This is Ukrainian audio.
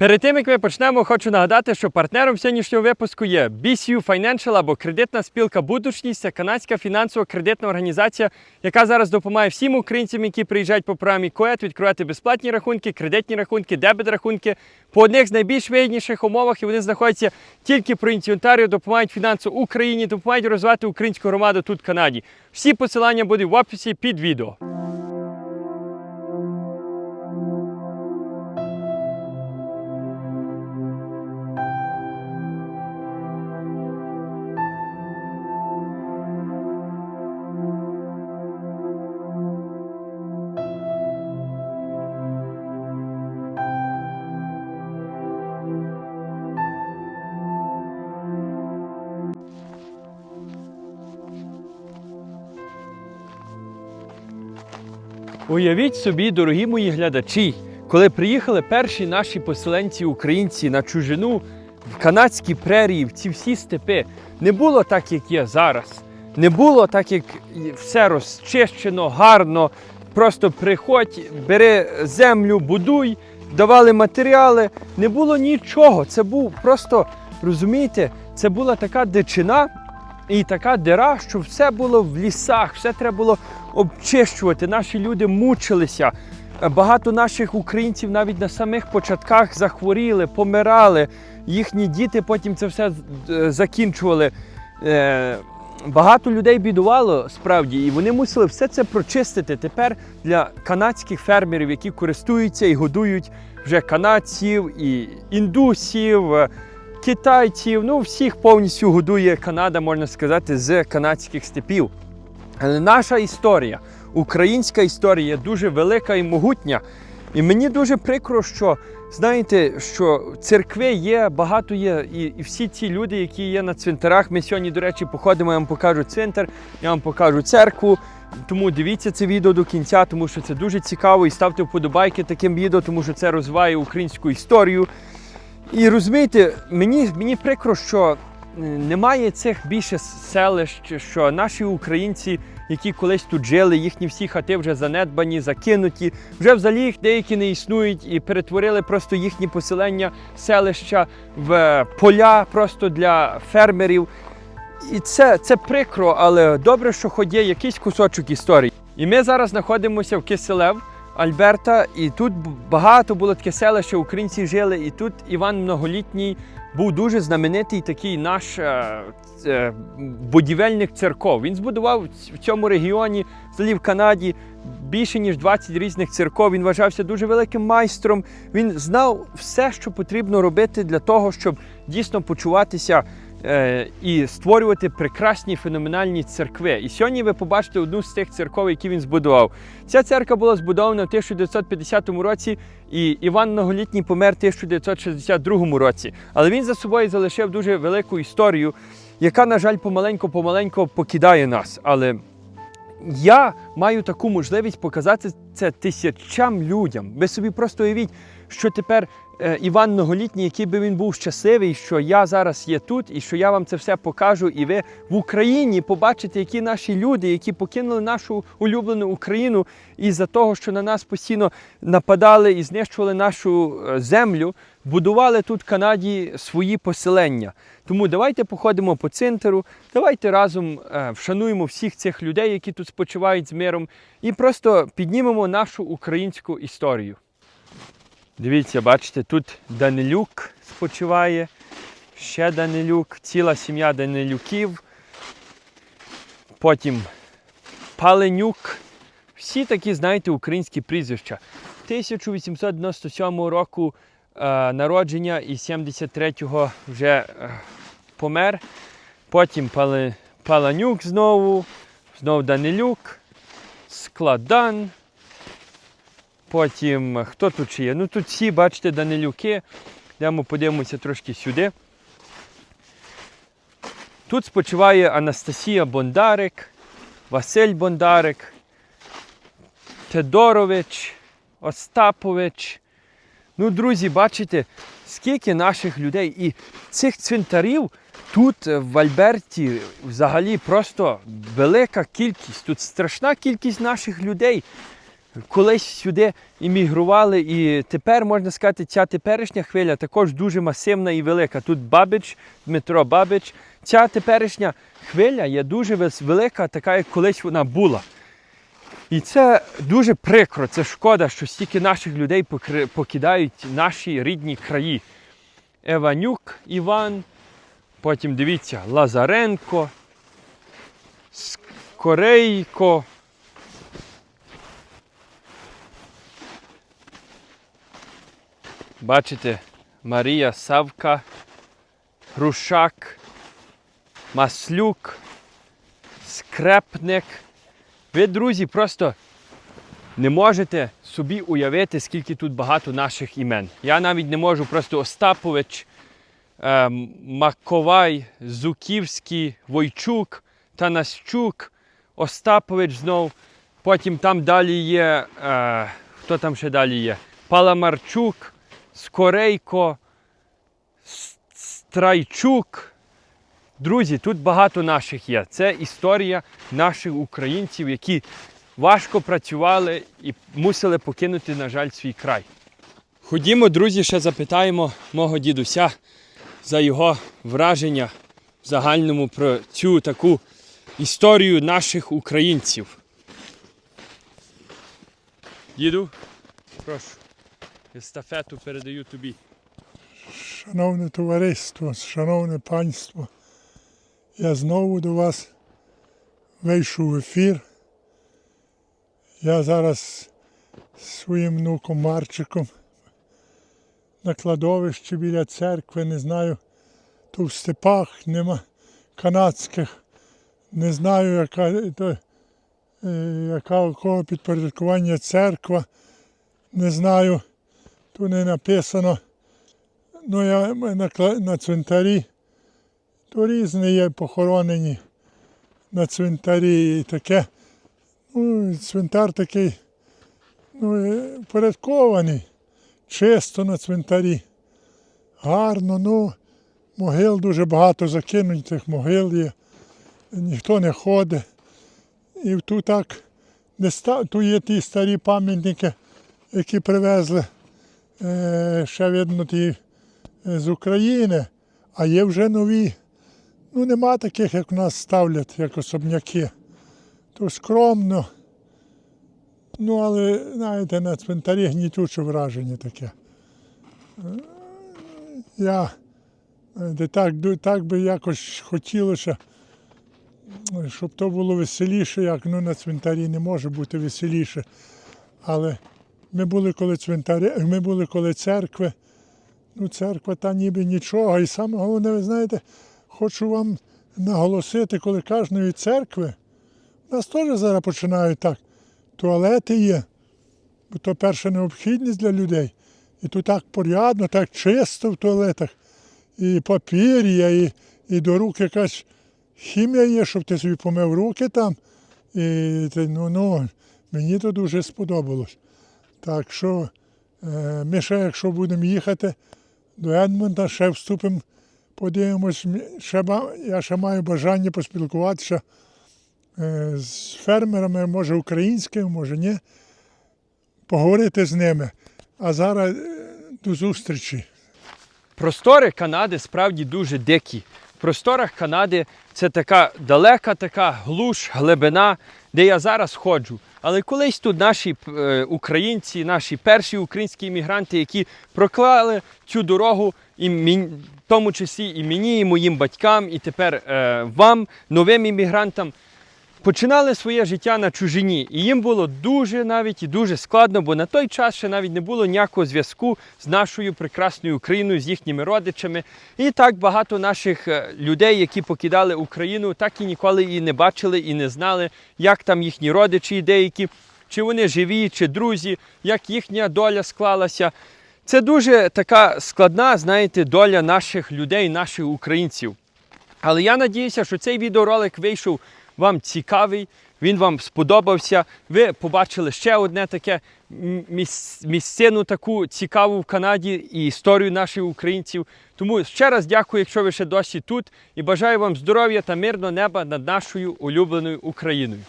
Перед тим як ми почнемо, хочу нагадати, що партнером сьогоднішнього випуску є BCU Financial або кредитна спілка Будучність. Це канадська фінансово-кредитна організація, яка зараз допомагає всім українцям, які приїжджають по програмі КОЕТ, відкривати безплатні рахунки, кредитні рахунки, дебет-рахунки по одних з найбільш вигідніших умовах. І вони знаходяться тільки провінції Онтаріо, допомагають фінансово Україні, допомагають розвивати українську громаду тут в Канаді. Всі посилання будуть в описі під відео. Уявіть собі, дорогі мої глядачі, коли приїхали перші наші поселенці українці на чужину в канадські прерії, в ці всі степи, не було так, як є зараз. Не було так, як все розчищено, гарно. Просто приходь, бери землю, будуй, давали матеріали. Не було нічого. Це був просто, розумієте, це була така дичина і така дира, що все було в лісах, все треба було обчищувати. Наші люди мучилися. Багато наших українців навіть на самих початках захворіли, помирали. Їхні діти потім це все е, закінчували. Е, Багато людей бідувало справді, і вони мусили все це прочистити тепер для канадських фермерів, які користуються і годують вже канадців і індусів, е, китайців. Ну, всіх повністю годує Канада, можна сказати, з канадських степів. Але наша історія, українська історія дуже велика і могутня. І мені дуже прикро, що знаєте, що церкви є, багато є, і, і всі ці люди, які є на цвинтарах. Ми сьогодні, до речі, походимо, я вам покажу цвинтар, я вам покажу церкву. Тому дивіться це відео до кінця, тому що це дуже цікаво. І ставте вподобайки таким відео, тому що це розвиває українську історію. І розумієте, мені, мені прикро, що е, немає цих більше селищ, що наші українці, які колись тут жили, їхні всі хати вже занедбані, закинуті, вже взагалі їх деякі не існують і перетворили просто їхні поселення, селища в поля просто для фермерів. І це, це прикро, але добре, що хоч є якийсь кусочок історії. І ми зараз знаходимося в Киселев, Альберта, і тут багато було таке селище, українці жили, і тут Іван Многолітній був дуже знаменитий такий наш е, е, будівельник церков. Він збудував в цьому регіоні, взагалі в Канаді, більше ніж 20 різних церков. Він вважався дуже великим майстром. Він знав все, що потрібно робити для того, щоб дійсно почуватися і створювати прекрасні феноменальні церкви. І сьогодні ви побачите одну з тих церков, які він збудував. Ця церква була збудована в 1950 році, і Іван Многолітній помер в 1962 році. Але він за собою залишив дуже велику історію, яка, на жаль, помаленько-помаленько покидає нас. Але я маю таку можливість показати це тисячам людям. Ви собі просто уявіть, що тепер е, Іван Многолітній, який би він був щасливий, що я зараз є тут, і що я вам це все покажу, і ви в Україні побачите, які наші люди, які покинули нашу улюблену Україну із-за того, що на нас постійно нападали і знищували нашу е, землю, будували тут в Канаді свої поселення. Тому давайте походимо по центру, давайте разом е, вшануємо всіх цих людей, які тут спочивають з миром, і просто піднімемо нашу українську історію. Дивіться, бачите, тут Данилюк спочиває, ще Данилюк, ціла сім'я Данилюків. Потім Паленюк. Всі такі, знаєте, українські прізвища. 1897 року е, народження і 73-го вже е, помер. Потім Пале, Паланюк знову, знову Данилюк, Складан. Потім хто тут ще є? Ну тут всі, бачите, Данилюки. Йдемо подивимося трошки сюди. Тут спочиває Анастасія Бондарик, Василь Бондарик, Тедорович, Остапович. Ну, друзі, бачите, скільки наших людей. І цих цвинтарів тут е, в Альберті взагалі просто велика кількість. Тут страшна кількість наших людей. колись сюди іммігрували, і тепер можна сказати, ця теперішня хвиля також дуже масивна і велика. Тут Бабич, Дмитро Бабич. Ця теперішня хвиля є дуже велика, така як колись вона була. І це дуже прикро, це шкода, що стільки наших людей покидають наші рідні краї. Еванюк Іван, потім дивіться, Лазаренко, Скорейко. Бачите, Марія Савка, Грушак, Маслюк, Скрепник. Ви, друзі, просто не можете собі уявити, скільки тут багато наших імен. Я навіть не можу просто Остапович, Маковай, Зуківський, Войчук, Танасчук, Остапович знов. Потім там далі є. Е, хто там ще далі є? Паламарчук, Скорейко, Страйчук. Друзі, тут багато наших є. Це історія наших українців, які важко працювали і мусили покинути, на жаль, свій край. Ходімо, друзі, ще запитаємо мого дідуся за його враження в загальному про цю таку історію наших українців. Діду, прошу, естафету передаю тобі. Шановне товариство, шановне панство, я знову до вас вийшов в ефір. Я зараз своїм внуком Марчиком на кладовищі біля церкви, не знаю, то в степах нема канадських, не знаю, яка, то, е, яка у кого підпорядкування церква, не знаю, тут не написано. Ну, я на, на цвинтарі, то різні є похоронені на цвинтарі і таке. Ну, цвинтар такий ну, е, порядкований, чисто на цвинтарі. Гарно, ну, могил дуже багато закинутих могил є, ніхто не ходить. І тут так не ста... тут є ті старі пам'ятники, які привезли е, ще видно ті е, з України, а є вже нові. Ну, нема таких, як в нас ставлять, як особняки. То скромно. Ну, але, знаєте, на цвинтарі гнітюче враження таке. Я так, так би якось хотілося, щоб то було веселіше, як ну, на цвинтарі не може бути веселіше. Але ми були коли цвинтарі, ми були коли церкви. Ну, церква та ніби нічого. І саме головне, ви знаєте, хочу вам наголосити, коли кожної церкви, у нас теж зараз починають так. Туалети є, бо то перша необхідність для людей. І тут так порядно, так чисто в туалетах. І папір є, і, і до рук якась хімія є, щоб ти собі помив руки там. І ну, ну, мені то дуже сподобалось. Так що е, ми ще, якщо будемо їхати до Едмонта, ще вступимо, подивимось. Ще, я ще маю бажання поспілкуватися з фермерами, може українськими, може ні, поговорити з ними. А зараз е, до зустрічі. Простори Канади справді дуже дикі. В просторах Канади це така далека така глуш, глибина, де я зараз ходжу. Але колись тут наші е, українці, наші перші українські іммігранти, які проклали цю дорогу, і мін- в тому числі і мені, і моїм батькам, і тепер е, вам, новим іммігрантам, починали своє життя на чужині. І їм було дуже навіть і дуже складно, бо на той час ще навіть не було ніякого зв'язку з нашою прекрасною Україною, з їхніми родичами. І так багато наших е, людей, які покидали Україну, так і ніколи і не бачили, і не знали, як там їхні родичі деякі, чи вони живі, чи друзі, як їхня доля склалася. Це дуже така складна, знаєте, доля наших людей, наших українців. Але я надіюся, що цей відеоролик вийшов вам цікавий, він вам сподобався. Ви побачили ще одне таке місцину таку цікаву в Канаді і історію наших українців. Тому ще раз дякую, якщо ви ще досі тут, і бажаю вам здоров'я та мирного неба над нашою улюбленою Україною.